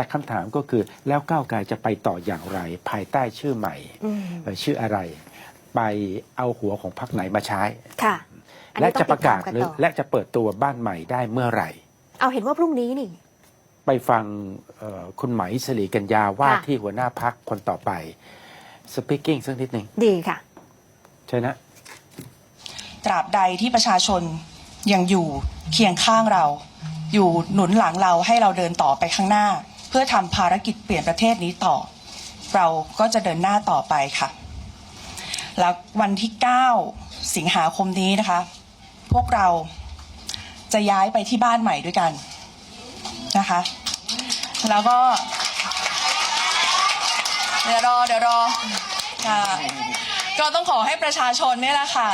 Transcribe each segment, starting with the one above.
แต่คำถามก็คือแล้วก้าวไกลจะไปต่ออย่างไร ภายใต้ชื่อใหม่อืมเอ่อชื่ออะไร ไปเอาหัวของพรรคไหนมาใช้ค่ะอันและนี้ต้จะองปติระดตกามศกันหรือต่อและจะเปิดตัวบ้านใหม่ได้เมื่อไหร่ เอาเห็นว่าพรุ่งนี้นี่ ไปฟังเอ่อคุณไหมสิริกัญญาว่าค่ะที่หัวหน้าพักคนต่อไปสปีกิ้งสักนิดหนึ่งดีค่ะใช่นะตราบใดที่ประชาชนยังอยู่เคียงข้างเรา อยู่หนุนหลังเราให้เราเดินต่อไปข้างหน้า เพื่อทำภารกิจเปลี่ยนประเทศนี้ต่อ เราก็จะเดินหน้าต่อไปค่ะ แล้ววันที่ 9 สิงหาคมนี้นะคะ พวกเราจะย้ายไปที่บ้านใหม่ด้วยกันนะคะ แล้วก็ เดี๋ยวรอเดี๋ยวรอค่ะก็ต้องขอให้ประชาชนเนี่ยแหละค่ะ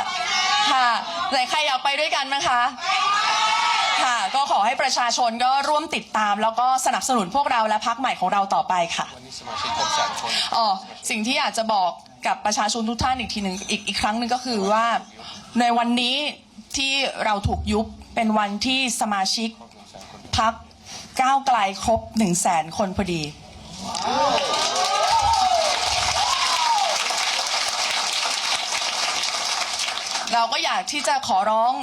ค่ะไหนใครอยากไปด้วยกันไหมคะ ค่ะก็ ให้ประชาชนก็ร่วมติดตาม แล้วก็สนับสนุนพวกเราและพักใหม่ของเราต่อไปค่ะ วันนี้สมาชิกครบแสนคนอ๋อสิ่งที่อยากจะบอกกับประชาชนทุกท่านอีกทีหนึ่งอีกอีกครั้งหนึ่งก็คือว่า ในวันนี้ที่เราถูกยุบเป็นวันที่สมาชิกพักก้าวไกลครบหนึ่งแสนคนพอดี เราก็อยากที่จะขอร้อง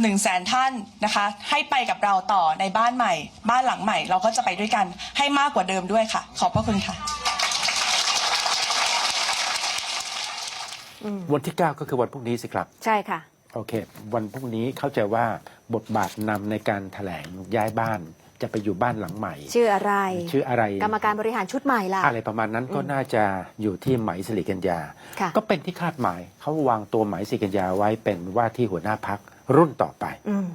หนึ่งแสนท่านนะคะ ให้ไปกับเราต่อในบ้านใหม่ บ้านหลังใหม่ เราก็จะไปด้วยกันให้มากกว่าเดิมด้วยค่ะ ขอบพระคุณค่ะวันที่ 9 ก็คือวันพรุ่งนี้สิครับ ใช่ค่ะ โอเค วันพรุ่งนี้เข้าใจว่าบทบาทนำในการถแถลงย้ายบ้านจะไปอยู่บ้านหลังใหม่ ชื่ออะไร ชื่ออะไร กรรมการบริหารชุดใหม่ล่ะ อะไรประมาณนั้นก็น่าจะอยู่ที่ไหมสิริกัญญา ค่ะ ก็เป็นที่คาดหมายเขาวางตัวไหมสิริกัญญาไว้เป็นว่าที่หัวหน้าพัก รุ่นต่อไปอืม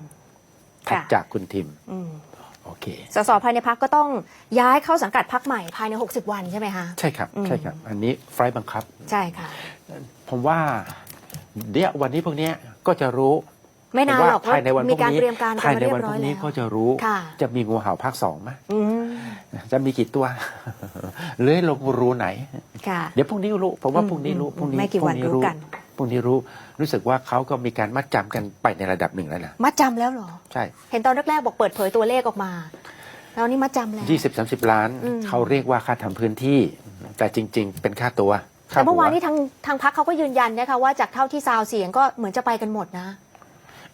ถัดค่ะจากคุณทิมอืมโอเคสสภายในพักก็ต้องย้ายเข้าสังกัดพักใหม่ภายใน 60 วันใช่ไหมคะ ใช่ครับอืมใช่ครับ อันนี้ไฟล์บังคับ ใช่ค่ะ ผมว่าเดี๋ยววันนี้พวกเนี้ยก็จะรู้ไม่นานผมว่หรอกภายในวันพมีรุ่งการนี้เตรียมการกัภานยมาในเรียวันบพร้อรุ่ยงนี้แล้วก็จะรู้ค่ะจะมีงูเห่าภาคสองไหมอืมจะมีกี่ตัวเลื้อยลงรูไหนค่ะเดี๋ยวพรุ่งนี้รู้ ผมว่าพรุ่งนี้รู้อืมพรุ่งนี้ไม่กี่วันพงรู้กัน พรุ่งนี้รู้รู้สึกว่าเขาก็มีการมัดจำกันไปในระดับหนึ่งแล้วนะมัดจำแล้วเหรอ ใช่ เห็นตอนแรกๆบอกเปิดเผยตัวเลขออกมา แล้วนี่มัดจำแล้วยี่สิบสามสิบล้าน อืม เขาเรียกว่าค่าทำพื้นที่ แต่จริง ๆ เป็นค่าตัวค่าแต่เมื่อวานหันี้ทางทางพักเขาก็ยืนยันนะคะว่าจากเท่าที่ซาวเสียงก็เหมือนจะไปกันหมดนะ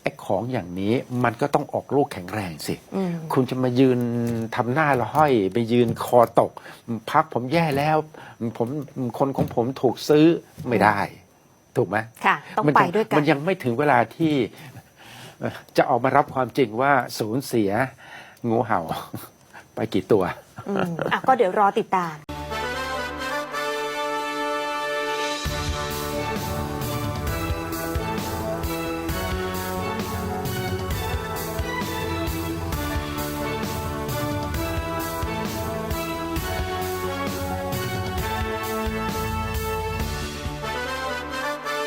ไอ้ของอย่างนี้มันก็ต้องออกลูกแข็งแรงสิ อืม คุณจะมายืนทำหน้าละห้อย ไปยืนคอตก พักผมแย่แล้ว ผมคนของผมถูกซื้อไม่ได้ ถูกไหมค่ะ ต้องมันไปยังด้วยกัน มันยังไม่ถึงเวลาที่เอ่อจะออกมารับความจริงว่าสูญเสียงูเห่าไปกี่ตัวอืมอะก็เดี๋ยวรอติดตาม